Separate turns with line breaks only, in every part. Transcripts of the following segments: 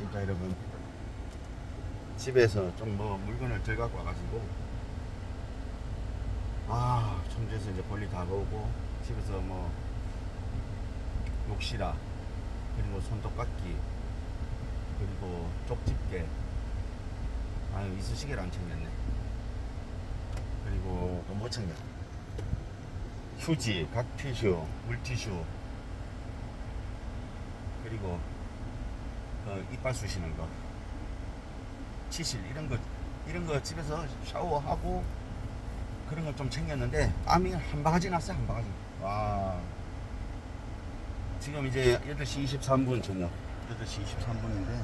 진짜 여러분. 집에서 좀 뭐 물건을 덜 갖고 와가지고. 아 청주에서 이제 볼일 다 보고 집에서 뭐 욕실아 그리고 손톱깎이 그리고 쪽집게. 아유 이쑤시개를 안 챙겼네. 그리고 또뭐 챙겨? 휴지 각 티슈 물티슈. 그리고 그 이빨 쑤시는 거. 치실 이런 거 이런 거 집에서 샤워하고 그런 걸 좀 챙겼는데 땀이 한 바가지 났어요 한 바가지. 와. 지금 이제 8시 23분 저녁. 8시 23분인데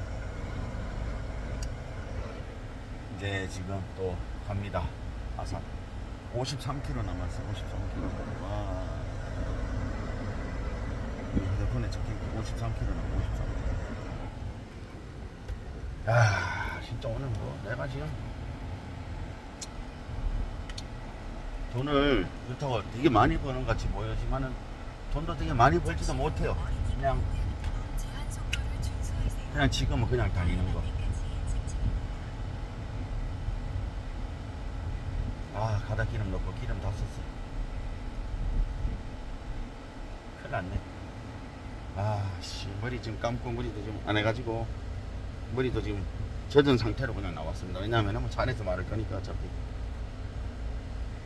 이제 지금 또 갑니다. 아산. 53km 남았어 53km 와. 이 휴대폰에 적혀있고 53km 남아 53km 야 진짜 오늘 뭐 내가 지금 돈을 그렇다고 되게 많이 버는 것 같이 보여지만은 돈도 되게 많이 벌지도 못해요. 그냥 그냥 지금은 그냥 다니는 거. 아 가다 기름 넣고 기름 다 썼어 큰일 났네. 아 씨 머리 지금 머리도 지금 안 해가지고 머리도 지금 젖은 상태로 그냥 나왔습니다. 왜냐하면 뭐 산에서 마를 거니까 어차피.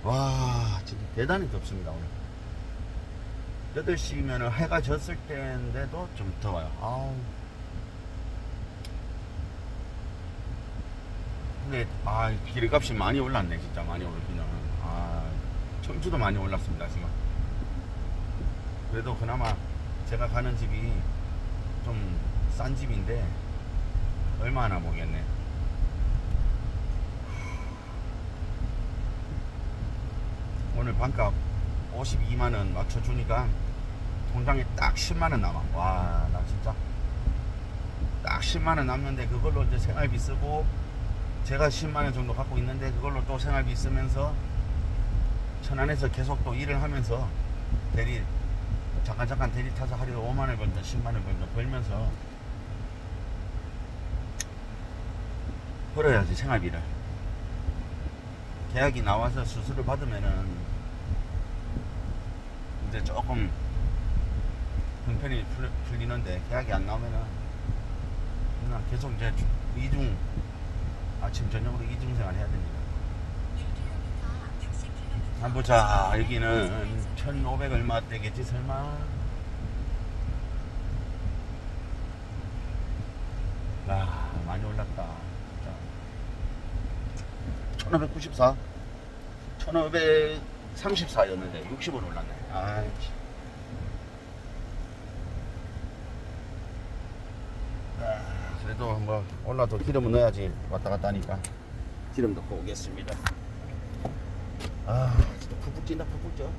와 진짜 대단히 덥습니다 오늘. 8시면 해가 졌을 때인데도 좀 더워요. 아우. 근데 아 기름값이 많이 올랐네 진짜 많이 오르기는 아 청주도 많이 올랐습니다 지금. 그래도 그나마 제가 가는 집이 좀 싼 집인데 얼마나 보겠네. 오늘 반값 52만원 맞춰주니까 통장에 딱 10만원 남아. 와 나 진짜. 딱 10만원 남는데 그걸로 이제 생활비 쓰고 제가 10만원 정도 갖고 있는데 그걸로 또 생활비 쓰면서 천안에서 계속 또 일을 하면서 대리 잠깐 잠깐 대리 타서 하루에 5만원 벌든 10만원 벌든 벌면서 벌어야지 생활비를 계약이 나와서 수수료 받으면은 이제 조금 형편이 풀, 풀리는데 계약이 안 나오면은 계속 이제 주- 이중 아침 저녁으로 이중 생활 해야 됩니다. 한번 보자 여기는 1,500 얼마 되겠지 설마? 아 많이 올랐다. 진짜. 1,594, 1,534였는데 60원 올랐네. 아, 그래도 뭐 올라도 기름은 넣어야지 왔다 갔다 하니까 기름 넣고 오겠습니다. 아, 진짜 푹푹 찐다, 푹푹 쪄.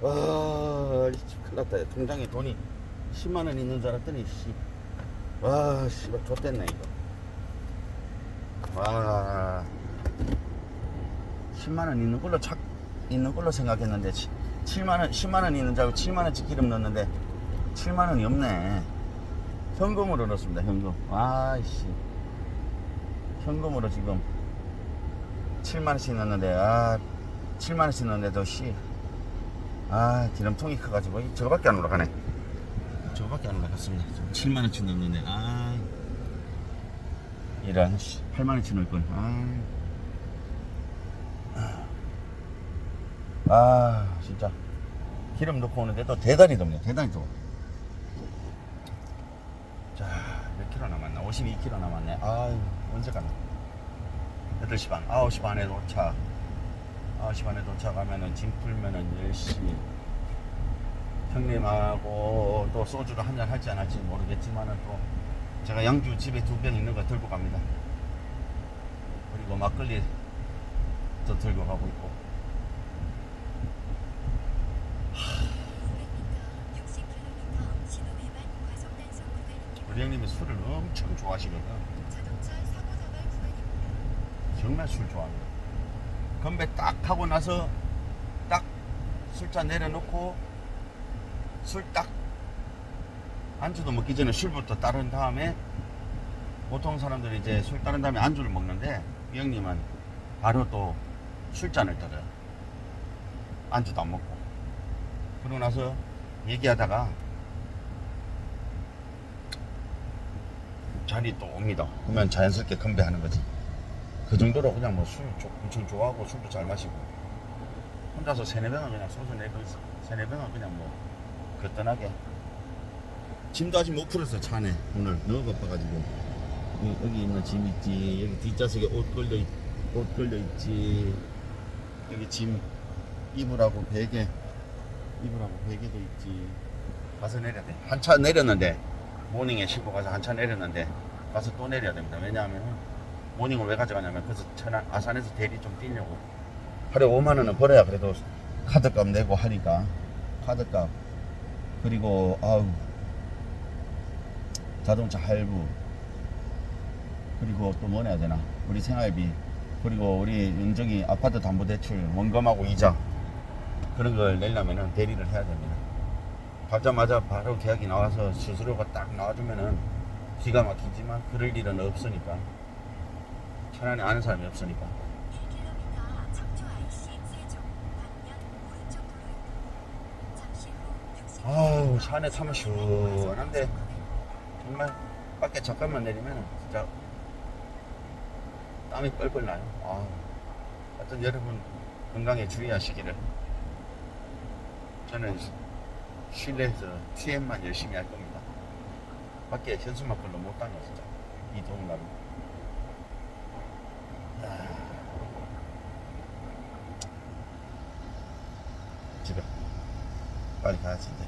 와, 씨, 큰일 났다. 통장에 돈이 10만 원 있는 줄 알았더니, 씨. 와, 씨발, 좆됐네, 이거. 와. 10만 원 있는 걸로 착, 있는 걸로 생각했는데, 7만 원, 10만 원 있는 줄 알고 7만 원치 기름 넣었는데, 7만 원이 없네. 현금으로 넣었습니다, 현금. 아이씨. 현금으로 지금 7만 원씩 넣었는데, 아, 7만 원씩 넣었는데도, 씨. 아 기름통이 커가지고 이 저거밖에 안 올라가네. 저거밖에 안 올라갔습니다. 7만원치 넣었는데 아 이런 8만원치 넣을걸 아. 아 진짜. 기름 넣고 오는데 또 대단히 덥네. 대단히 더워. 자몇 킬로 남았나? 52킬로 남았네. 아유 언제 가나? 8시 반. 9시 반에 도착 9시 반에 도착하면은 짐 풀면은 10시 형님하고 또 소주를 한잔 할지 안 할지 모르겠지만은 또 제가 양주 집에 두 병 있는 거 들고 갑니다 그리고 막걸리 또 들고 가고 있고
60km 신호 위반 과속 단속 구간입니다.
우리 형님이 술을 엄청 좋아하시거든. 정말 술 좋아합니다 건배 딱 하고 나서 딱 술잔 내려놓고 술 딱 안주도 먹기 전에 술부터 따른 다음에 보통 사람들이 이제 술 따른 다음에 안주를 먹는데 이 형님은 바로 또 술잔을 따라요 안주도 안 먹고. 그러고 나서 얘기하다가 자리 또 옵니다. 그러면 자연스럽게 건배하는 거지 그 정도로 그냥 뭐 술 엄청 좋아하고 술도 잘 마시고. 혼자서 세네 병은 그냥 소주 내고 있어 세네 병은 그냥 뭐 거뜬하게. 짐도 아직 못 풀었어 차 안에 오늘 너무 바빠가지고. 여기, 여기 있는 짐 있지. 여기 뒷좌석에 옷 걸려 있, 옷 걸려 있지. 여기 짐 이불하고 베개 이불하고 베개도 있지. 가서 내려야 돼. 한 차 내렸는데. 모닝에 싣고 가서 한 차 내렸는데 가서 또 내려야 됩니다. 왜냐하면 모닝을 왜 가져가냐면 그래서 천안 아산에서 대리 좀 뛰려고. 하루에 5만 원은 벌어야 그래도 카드값 내고 하니까. 카드값. 그리고 아우. 자동차 할부. 그리고 또뭐 내야 되나? 우리 생활비. 그리고 우리 윤정이 아파트 담보대출 원금하고 이자. 그런 걸 내려면은 대리를 해야 됩니다. 받자마자 바로 계약이 나와서 수수료가 딱 나와주면은 기가 막히지만 그럴 일은 없으니까 천안에 아는 사람이 없으니까
1km 청주 IC 세종 방면 오른쪽 도로입니다. 잠시 후 60km
아우 차 안에 타면 시원한데 정말 밖에 잠깐만 내리면 진짜 땀이 뻘뻘 나요. 아, 하여튼 여러분 건강에 주의하시기를. 저는 실내에서 TM만 열심히 할 겁니다. 밖에 현수막 별로 못 다녀 진짜 이 날은. 아. 집에 빨리 가야지 이제.